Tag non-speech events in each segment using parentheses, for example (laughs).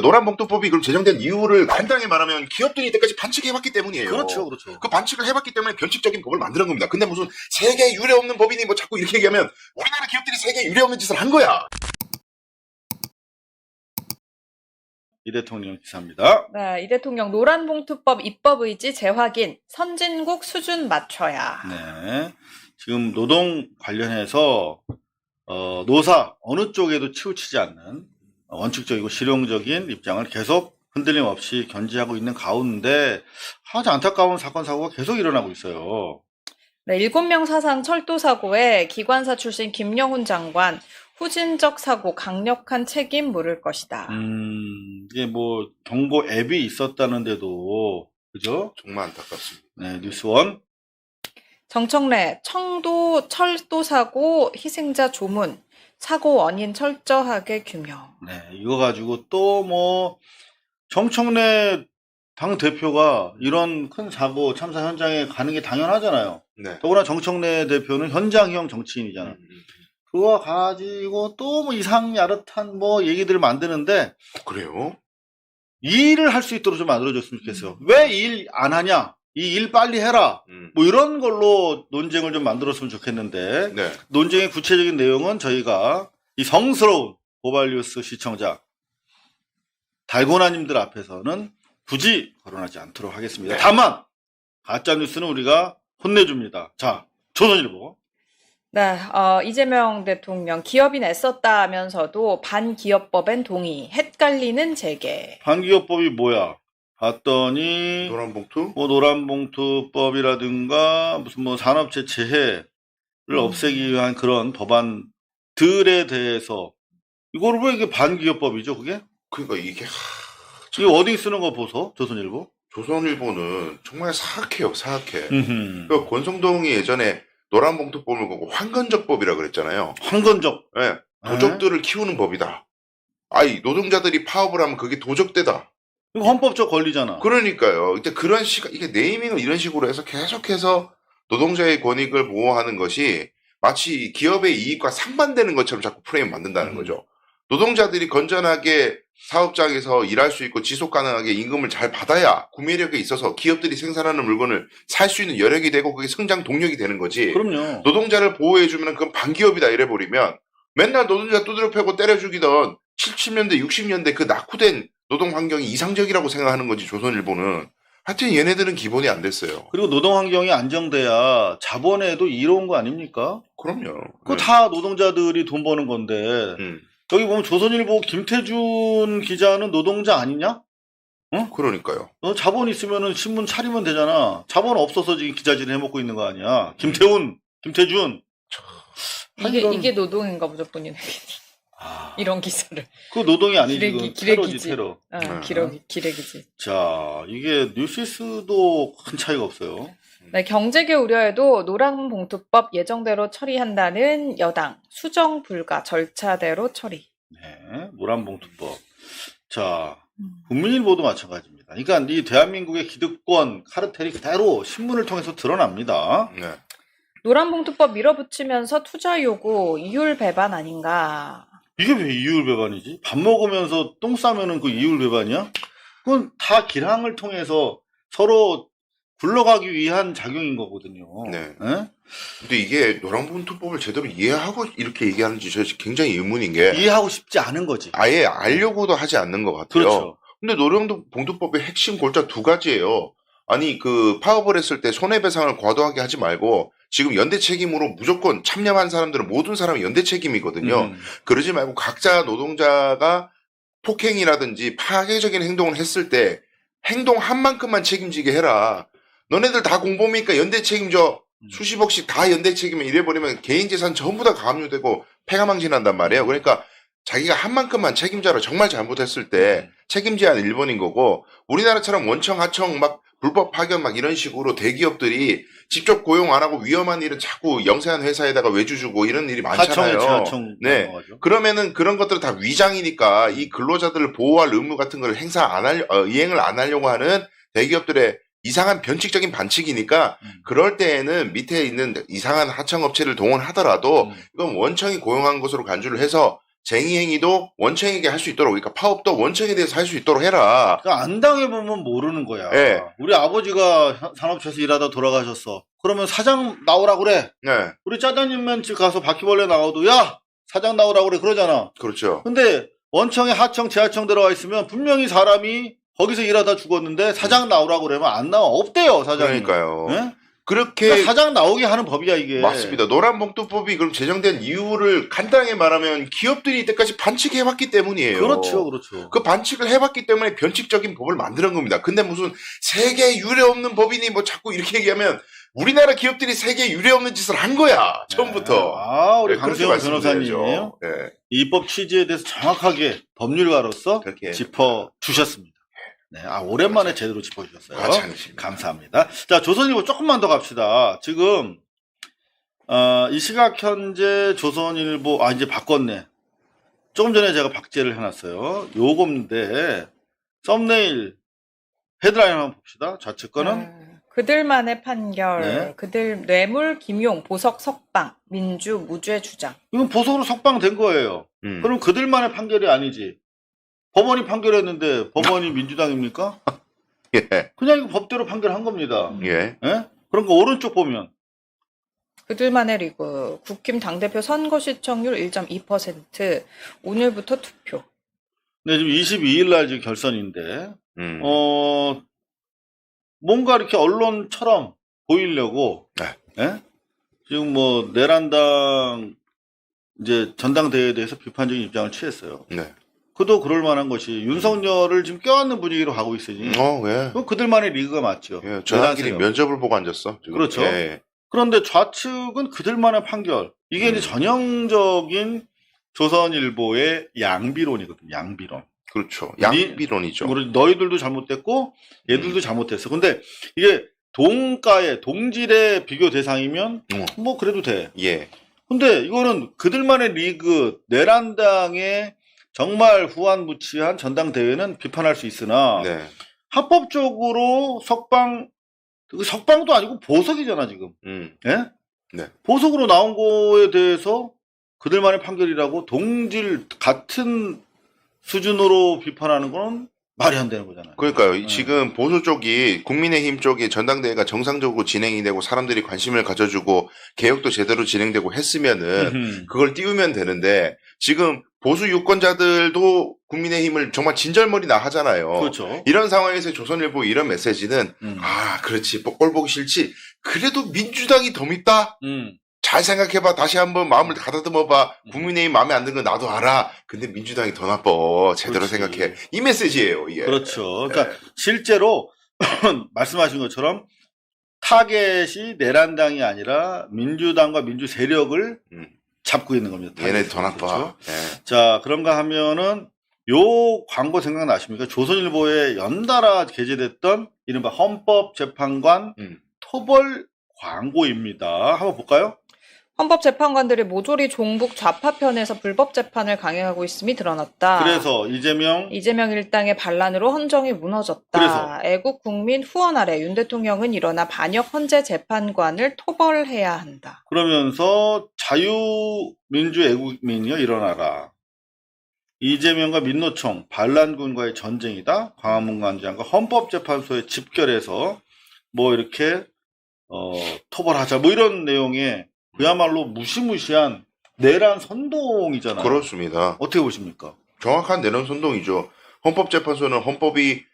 노란봉투법이 그럼 제정된 이유를 간단하게 말하면 기업들이 이때까지 반칙해왔기 때문이에요. 그렇죠. 그 반칙을 해봤기 때문에 변칙적인 법을 만드는 겁니다. 근데 무슨 세계 유례 없는 법이니 뭐 자꾸 이렇게 얘기하면 우리나라 기업들이 세계 유례 없는 짓을 한 거야. 이 대통령 기사입니다. 네, 이 대통령 노란봉투법 입법 의지 재확인, 선진국 수준 맞춰야. 네. 지금 노동 관련해서 어, 노사 어느 쪽에도 치우치지 않는 원칙적이고 실용적인 입장을 계속 흔들림 없이 견지하고 있는 가운데 아주 안타까운 사건 사고가 계속 일어나고 있어요. 네, 7명 사상 철도 사고에 기관사 출신 김영훈 장관 후진적 사고 강력한 책임 물을 것이다. 음, 이게 뭐 경고 앱이 있었다는데도 그죠? 정말 안타깝습니다. 네, 뉴스원 정청래 청도 철도 사고 희생자 조문 사고 원인 철저하게 규명. 네, 이거 가지고 또 뭐 정청래 당 대표가 이런 큰 사고 참사 현장에 가는 게 당연하잖아요. 네. 더구나 정청래 대표는 현장형 정치인이잖아. 음, 음. 그거 가지고 또 뭐 이상 야릇한 뭐 얘기들을 만드는데 그래요? 이 일을 할 수 있도록 좀 만들어줬으면 좋겠어요. 왜이일안 하냐? 이 일 빨리 해라. 음. 뭐 이런 걸로 논쟁을 좀 만들었으면 좋겠는데 네. 논쟁의 구체적인 내용은 저희가 이 성스러운 고발뉴스 시청자 달고나님들 앞에서는 굳이 거론하지 않도록 하겠습니다. 네. 다만 가짜 뉴스는 우리가 혼내줍니다. 자, 조선일보. 네, 어, 이재명 대통령 기업인 애썼다면서도 반기업법엔 동의, 헷갈리는 재개. 반기업법이 뭐야? 봤더니 노란 봉투? 뭐 노란 봉투법이라든가 무슨 뭐 산업체 재해를 음. 없애기 위한 그런 법안들에 대해서 이거를 왜 이게 반기업법이죠? 그게? 그러니까 이게 하, 이게 어디 쓰는 거 보소? 조선일보? 조선일보는 정말 사악해요, 사악해. 그 권성동이 예전에 노란 봉투법을 보고 황건적법이라 그랬잖아요. 황건적. 예, 도적들을 키우는 법이다. 아이 노동자들이 파업을 하면 그게 도적대다. 이거 헌법적 권리잖아. 그러니까요. 이제 그런 시각 이게 네이밍을 이런 식으로 해서 계속해서 노동자의 권익을 보호하는 것이 마치 기업의 이익과 상반되는 것처럼 자꾸 프레임 만든다는 음. 거죠. 노동자들이 건전하게 사업장에서 일할 수 있고 지속 가능하게 임금을 잘 받아야 구매력에 있어서 기업들이 생산하는 물건을 살 수 있는 여력이 되고 그게 성장 동력이 되는 거지. 그럼요. 노동자를 보호해주면 그건 반기업이다 이래버리면 맨날 노동자 두드려 패고 때려 죽이던 70년대, 60년대 그 낙후된 노동 환경이 이상적이라고 생각하는 거지 조선일보는. 하여튼 얘네들은 기본이 안 됐어요. 그리고 노동 환경이 안정돼야 자본에도 이로운 거 아닙니까? 그럼요. 그거 네. 다 노동자들이 돈 버는 건데 음, 여기 보면 조선일보 김태준 기자는 노동자 아니냐? 그러니까요. 너 자본 있으면은 신문 차리면 되잖아. 자본 없어서 지금 기자질 해먹고 있는 거 아니야? 김태훈, 김태준. 이게, 이게 노동인가 보죠, 본인에게. (laughs) 아, (laughs) 이런 기사를. 그 노동이 아니지. 기레기, 그 테러지 기레기지. 테러. 어, 네. 기레기, 기레기지. 자, 이게 뉴시스도 큰 차이가 없어요. 네, 경제계 우려에도 노란봉투법 예정대로 처리한다는 여당. 수정 불가 절차대로 처리. 네, 노란봉투법. 자, 국민일보도 마찬가지입니다. 그러니까 이 대한민국의 기득권 카르텔이 그대로 신문을 통해서 드러납니다. 네. 노란봉투법 밀어붙이면서 투자 요구 이율 배반 아닌가. 이게 왜 이율 배반이지? 밥 먹으면서 똥 싸면은 그 이율 배반이야? 그건 다 기량을 통해서 서로 굴러가기 위한 작용인 거거든요. 네. 예? 근데 이게 노란봉투법을 제대로 이해하고 이렇게 얘기하는지 저 굉장히 의문인 게 이해하고 싶지 않은 거지. 아예 알려고도 하지 않는 것 같아요. 그렇죠. 근데 노령봉투법의 핵심 골자 두 가지예요. 아니 그 파업을 했을 때 손해배상을 과도하게 하지 말고 지금 연대 책임으로 무조건 참여한 사람들은 모든 사람이 연대 책임이거든요. 음. 그러지 말고 각자 노동자가 폭행이라든지 파괴적인 행동을 했을 때 행동 한 만큼만 책임지게 해라. 너네들 다 공범이니까 연대 책임져. 음. 수십억씩 다 연대 책임에 이래버리면 개인 재산 전부 다 가압류되고 폐가망신한단 말이에요. 그러니까 자기가 한 만큼만 책임져라. 정말 잘못했을 때 책임져야 하는 일본인 거고 우리나라처럼 원청 하청 막 불법 파견 막 이런 식으로 대기업들이 직접 고용 안 하고 위험한 일은 자꾸 영세한 회사에다가 외주 주고 이런 일이 많잖아요. 하청 네. 그러면은 그런 것들은 다 위장이니까 이 근로자들을 보호할 의무 같은 걸 행사 안 할, 어, 이행을 안 하려고 하는 대기업들의 이상한 변칙적인 반칙이니까 음. 그럴 때에는 밑에 있는 이상한 하청업체를 동원하더라도 음. 이건 원청이 고용한 것으로 간주를 해서 쟁의 행위도 원청에게 할 수 있도록 그러니까 파업도 원청에 대해서 할 수 있도록 해라. 그러니까 안 당해보면 모르는 거야. 예. 우리 아버지가 현- 산업체에서 일하다 돌아가셨어. 그러면 사장 나오라 그래. 네, 우리 짜장면집 가서 바퀴벌레 나와도 야 사장 나오라 그래 그러잖아. 그렇죠. 근데 원청에 하청, 지하청 들어가 있으면 분명히 사람이 거기서 일하다 죽었는데 사장 나오라 그러면 안 나와. 없대요 사장이. 그러니까요. 예? 그렇게 그러니까 사장 나오게 하는 법이야 이게. 맞습니다. 노란봉투법이 그럼 제정된 이유를 간단하게 말하면 기업들이 이때까지 반칙해왔기 때문이에요. 그렇죠, 그렇죠. 그 반칙을 해봤기 때문에 변칙적인 법을 만드는 겁니다. 근데 무슨 세계 유례 없는 법이니 뭐 자꾸 이렇게 얘기하면 우리나라 기업들이 세계 유례 없는 짓을 한 거야 처음부터. 아 우리 네, 강세영. 변호사님이요. 네, 입법 취지에 대해서 정확하게 법률가로서 그렇게 짚어 주셨습니다. 네, 아 오랜만에 제대로 짚어 주셨어요. 과찬이십니다. 감사합니다. 자, 조선일보 조금만 더 갑시다. 지금, 어, 이 시각 현재 조선일보, 아, 이제 바꿨네. 조금 전에 제가 박제를 해놨어요. 요건데, 썸네일, 헤드라인 한번 봅시다. 좌측 거는, 음, 그들만의 판결, 네. 그들 뇌물, 김용, 보석, 석방, 민주, 무죄 주장. 이건 보석으로 석방된 거예요. 음. 그럼 그들만의 판결이 아니지. 법원이 판결했는데, 법원이 민주당입니까? (laughs) 예, 그냥 이거 법대로 판결한 겁니다. 예. 예? 그러니까 오른쪽 보면, 그들만의 리그, 국힘 당대표 선거 시청률 1.2%, 오늘부터 투표. 네, 지금 22일 날 지금 결선인데, 음. 어, 뭔가 이렇게 언론처럼 보이려고, 네. 예? 지금 뭐, 내란당, 이제 전당대회에 대해서 비판적인 입장을 취했어요. 네. 그도 그럴 만한 것이 윤석열을 지금 껴안는 분위기로 가고 있으니, 어, 왜? 그건 그들만의 리그가 맞죠. 예, 내란 세력. 면접을 보고 앉았어. 지금. 그렇죠. 예, 그런데 좌측은 그들만의 판결. 이게 음. 이제 전형적인 조선일보의 양비론이거든요, 양비론. 그렇죠. 니- 양비론이죠. 너희들도 잘못됐고 얘들도 잘못했어. 근데 이게 동가의 동질의 비교 대상이면 어. 뭐 그래도 돼. 예. 근데 이거는 그들만의 리그 내란당의 정말 후한무치한 전당대회는 비판할 수 있으나 네. 합법적으로 석방 그 석방도 아니고 보석이잖아 지금. 음. 예? 네. 보석으로 나온 거에 대해서 그들만의 판결이라고 동질 같은 수준으로 비판하는 건 말이 안 되는 거잖아요. 그러니까요. 이 네. 지금 보수 쪽이 국민의힘 쪽이 전당대회가 정상적으로 진행이 되고 사람들이 관심을 가져주고 개혁도 제대로 진행되고 했으면은. 그걸 띄우면 되는데 지금 보수 유권자들도 국민의힘을 정말 진절머리나 하잖아요. 그렇죠. 이런 상황에서 조선일보 이런 메시지는 음. 아 그렇지 꼴 보기 싫지 그래도 민주당이 더 밉다 음. 잘 생각해봐 다시 한번 마음을 가다듬어봐 음. 국민의힘 마음에 안 드는 건 나도 알아 근데 민주당이 더 나빠 제대로 그렇지. 생각해 이 메시지예요 이게 그렇죠. 그러니까 예. 실제로 (clears throat) 말씀하신 것처럼 타겟이 내란당이 아니라 민주당과 민주 세력을 음. 잡고 있는 겁니다. 얘네. 더 나빠 그렇죠? 예. 자, 그런가 하면은 요 광고 생각나십니까? 조선일보에 연달아 게재됐던 이른바 헌법재판관 음. 토벌 광고입니다. 한번 볼까요? 헌법재판관들이 모조리 종북 좌파편에서 불법 재판을 강행하고 있음이 드러났다. 그래서 이재명 이재명 일당의 반란으로 헌정이 무너졌다. 그래서? 애국 국민 후원 아래 윤 대통령은 일어나 반역 헌재 재판관을 토벌해야 한다. 그러면서 자유민주 애국민이여 일어나라. 이재명과 민노총 반란군과의 전쟁이다. 광화문 관장과 헌법재판소에 집결해서 뭐 이렇게 어, 토벌하자 뭐 이런 내용의 그야말로 무시무시한 내란 선동이잖아요. 그렇습니다 어떻게 보십니까? 정확한 내란 선동이죠 헌법재판소는 헌법이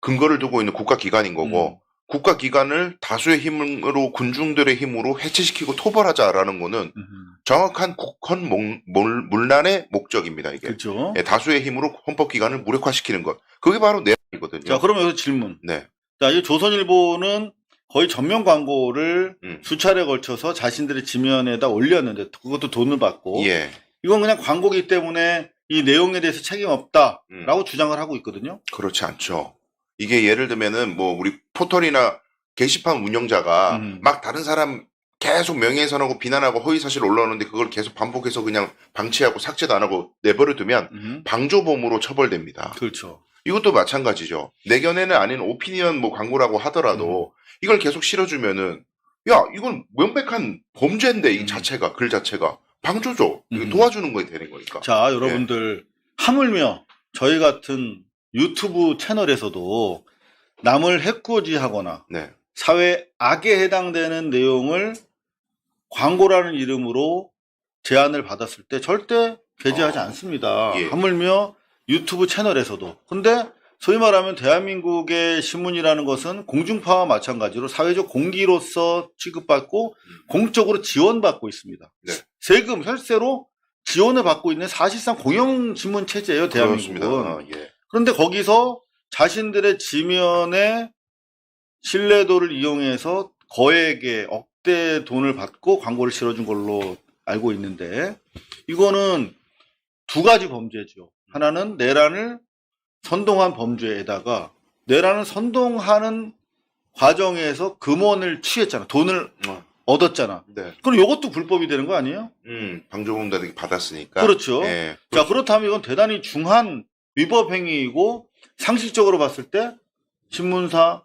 근거를 두고 있는 국가기관인 거고 음. 국가기관을 다수의 힘으로 군중들의 힘으로 해체시키고 토벌하자라는 거는 정확한 국헌 문란의 목적입니다 이게 그렇죠. 예, 다수의 힘으로 헌법기관을 무력화시키는 것. 그게 바로 내란이거든요. 자, 그러면 여기서 질문. 네. 자, 이 조선일보는 거의 전면 광고를 음. 수차례 걸쳐서 자신들의 지면에다 올렸는데 그것도 돈을 받고 예. 이건 그냥 광고기 때문에 이 내용에 대해서 책임 없다라고 음. 주장을 하고 있거든요. 그렇지 않죠. 이게 예를 들면은 뭐 우리 포털이나 게시판 운영자가 음. 막 다른 사람 계속 명예훼손하고 비난하고 허위 사실 올라오는데 그걸 계속 반복해서 그냥 방치하고 삭제도 안 하고 내버려 두면 음. 방조범으로 처벌됩니다. 그렇죠. 이것도 마찬가지죠. 내견에는 아닌 오피니언 뭐 광고라고 하더라도 음. 이걸 계속 실어주면은 야 이건 명백한 범죄인데 이 음. 자체가 글 자체가 방조죠. 음. 도와주는 거에 되는 거니까. 자, 여러분들 하물며 저희 같은 유튜브 채널에서도 남을 해코지하거나 네. 사회 악에 해당되는 내용을 광고라는 이름으로 제안을 받았을 때 절대 배제하지 어, 않습니다. 예. 하물며 유튜브 채널에서도. 근데 소위 말하면 대한민국의 신문이라는 것은 공중파와 마찬가지로 사회적 공기로서 취급받고 공적으로 지원받고 있습니다. 네. 세금, 혈세로 지원을 받고 있는 사실상 공영신문 체제예요. 대한민국은. 어, 예. 그런데 거기서 자신들의 지면의 신뢰도를 이용해서 거액의 억대 돈을 받고 광고를 실어준 걸로 알고 있는데 이거는 두 가지 범죄죠. 하나는 내란을 선동한 범죄에다가 내란을 선동하는 과정에서 금원을 취했잖아. 돈을 어, 얻었잖아. 네. 그럼 이것도 불법이 되는 거 아니에요? 음, 방조범들이 받았으니까. 그렇죠. 예. 자, 그렇다면 이건 대단히 중한 위법 행위이고 상식적으로 봤을 때 신문사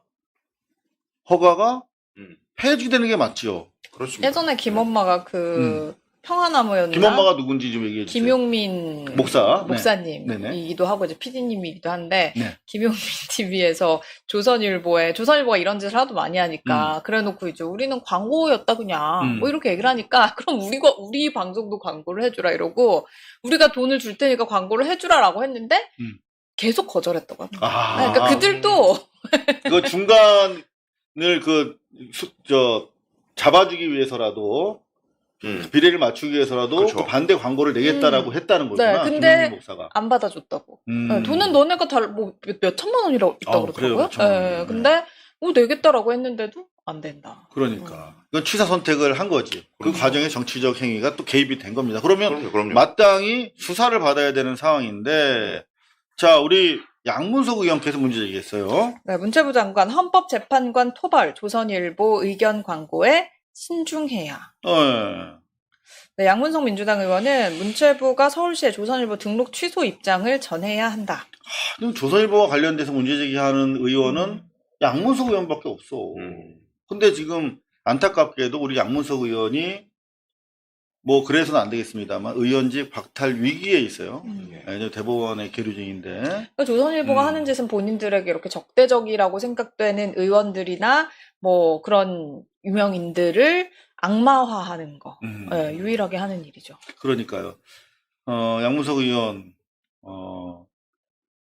허가가 음. 폐지되는 게 맞지요. 그렇습니다. 예전에 김엄마가 그 평화나무였나? 김엄마가 누군지 좀 얘기해 주세요. 김용민 목사. 네. 목사님이기도 하고 이제 PD님이기도 한데 네. 김용민 (laughs) TV에서 조선일보에 조선일보가 이런 짓을 하도 많이 하니까 그래놓고 이제 우리는 광고였다 그냥 음. 뭐 이렇게 얘기를 하니까 (laughs) 그럼 우리가 우리 방송도 광고를 해주라 이러고 우리가 돈을 줄 테니까 광고를 해주라라고 했는데 음. 계속 거절했다고 합니다. 아, 그러니까 그들도 (laughs) 그 중간을 그, 수- 저, 잡아주기 위해서라도, 음. 비례를 맞추기 위해서라도 그렇죠. 그 반대 광고를 내겠다라고 했다는 거구나. 네, 근데 김용민 목사가. 안 받아줬다고. 음. 네, 돈은 너네가 다뭐 몇 천만 원이라고 있다 어, 고 그래요, 그러더라고요. 몇 천만 원. 예, 네. 근데 뭐 내겠다라고 했는데도 안 된다. 그러니까. 이건 취사 선택을 한 거지. 그 그럼요. 과정에 정치적 행위가 또 개입이 된 겁니다. 그러면 그럼요, 그럼요. 마땅히 수사를 받아야 되는 상황인데, 자, 우리 양문석 의원께서 문제 제기했어요. 네, 문체부 장관 헌법재판관 토벌 조선일보 의견 광고에 신중해야. 어, 네, 양문석 민주당 의원은 문체부가 서울시에 조선일보 등록 취소 입장을 전해야 한다. 지금 조선일보와 관련돼서 문제 제기하는 의원은 양문석 의원밖에 없어. 음. 근데 지금 안타깝게도 우리 양문석 의원이 뭐 그래서는 안 되겠습니다만 의원직 박탈 위기에 있어요. 예. 네, 대법원에 계류 중인데. 그러니까 조선일보가 음. 하는 짓은 본인들에게 이렇게 적대적이라고 생각되는 의원들이나 뭐 그런 유명인들을 악마화하는 거. 음, 예, 유일하게 하는 일이죠. 그러니까요. 어, 양문석 의원 어,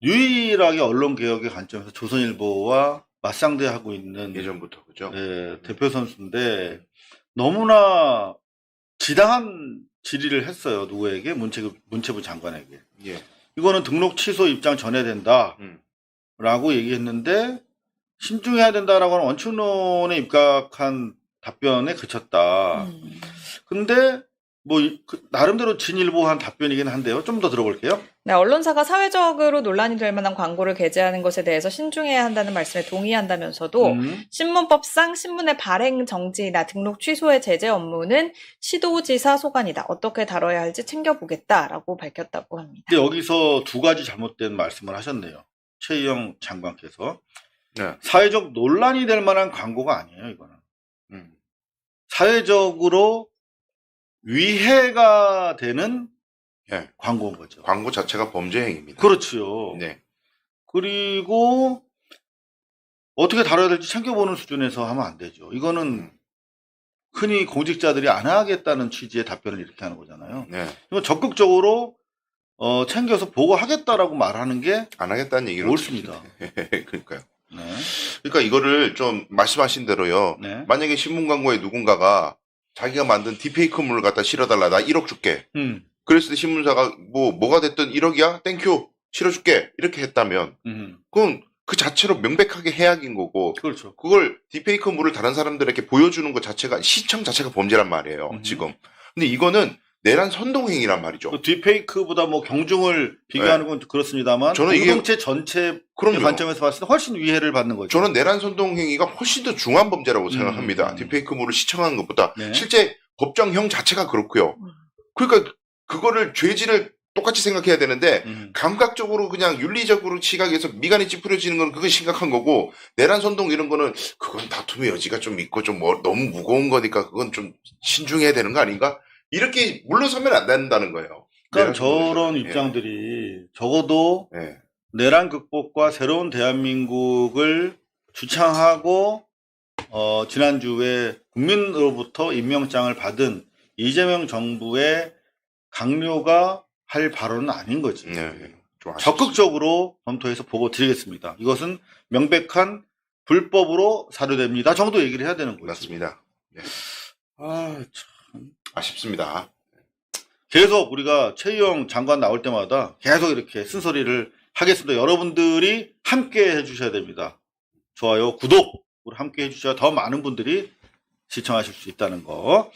유일하게 언론 개혁의 관점에서 조선일보와 맞상대하고 있는 예전부터 그죠? 네, 대표 선수인데 너무나 지당한 질의를 했어요. 누구에게? 문체부, 문체부 장관에게. 예. 이거는 등록 취소 입장 전해야 된다. 음. 라고 얘기했는데 신중해야 된다라고 하는 원칙론에 입각한 답변에 그쳤다. 음. 근데 뭐 이- 그 나름대로 진일보한 답변이긴 한데요. 좀 더 들어볼게요. 네, 언론사가 사회적으로 논란이 될 만한 광고를 게재하는 것에 대해서 신중해야 한다는 말씀에 동의한다면서도 음. 신문법상 신문의 발행 정지나 등록 취소의 제재 업무는 시도지사 소관이다. 어떻게 다뤄야 할지 챙겨보겠다라고 밝혔다고 합니다. 근데 여기서 두 가지 잘못된 말씀을 하셨네요. 최희영 장관께서 네. 사회적 논란이 될 만한 광고가 아니에요. 이거는 음. 사회적으로 위해가 되는 예. 광고인 거죠. 광고 자체가 범죄 행위입니다. 그렇죠. 네. 그리고 어떻게 다뤄야 될지 챙겨보는 수준에서 하면 안 되죠. 이거는 음. 흔히 공직자들이 안 하겠다는 취지의 답변을 이렇게 하는 거잖아요. 네. 이건 적극적으로 어, 챙겨서 보고 하겠다라고 말하는 게 안 하겠다는 얘기는 옳습니다. (laughs) 그러니까요. 네. 그러니까 이거를 좀 말씀하신 대로요. 네. 만약에 신문 광고에 누군가가 자기가 만든 디페이크물을 갖다 실어달라 나 1억 줄게. 음, 그랬을 때 신문사가 뭐 뭐가 됐든 1억이야 땡큐 실어줄게 이렇게 했다면 음, 그건 그 자체로 명백하게 해악인 거고 그렇죠. 그걸 디페이크물을 다른 사람들에게 보여주는 것 자체가 시청 자체가 범죄란 말이에요 음. 지금. 근데 이거는 내란 선동행위란 말이죠. 그 딥페이크보다 뭐 경중을 비교하는 건 그렇습니다만 네. 저는 이게- 공동체 전체 그럼요. 관점에서 봤을 때 훨씬 위해를 받는 거죠. 저는 내란 선동행위가 훨씬 더 중한 범죄라고 음. 생각합니다. 디페이크물을 시청하는 것보다 네. 실제 법정형 자체가 그렇고요. 음. 그러니까 그거를 죄질을 똑같이 생각해야 되는데 음, 감각적으로 그냥 윤리적으로 시각에서 미간이 찌푸려지는 건 그건 심각한 거고 내란 선동 이런 거는 그건 다툼의 여지가 좀 있고 좀 뭐- 너무 무거운 거니까 그건 좀 신중해야 되는 거 아닌가 이렇게 물러서면 안 된다는 거예요. 그러니까 내란 저런 정부에서는. 입장들이 적어도 예. 예. 내란 극복과 새로운 대한민국을 주창하고 어, 지난주에 국민으로부터 임명장을 받은 이재명 정부의 강요가 할 발언은 아닌 거지. 예, 예. 좀 아쉽습니다. 적극적으로 검토해서 보고 드리겠습니다. 이것은 명백한 불법으로 사료됩니다. 정도 얘기를 해야 되는 거지. 맞습니다. 아, 참. 아쉽습니다. 계속 우리가 최희영 장관 나올 때마다 계속 이렇게 쓴소리를 하겠습니다. 여러분들이 함께 해주셔야 됩니다. 좋아요, 구독, 함께 해주셔야 더 많은 분들이 시청하실 수 있다는 거.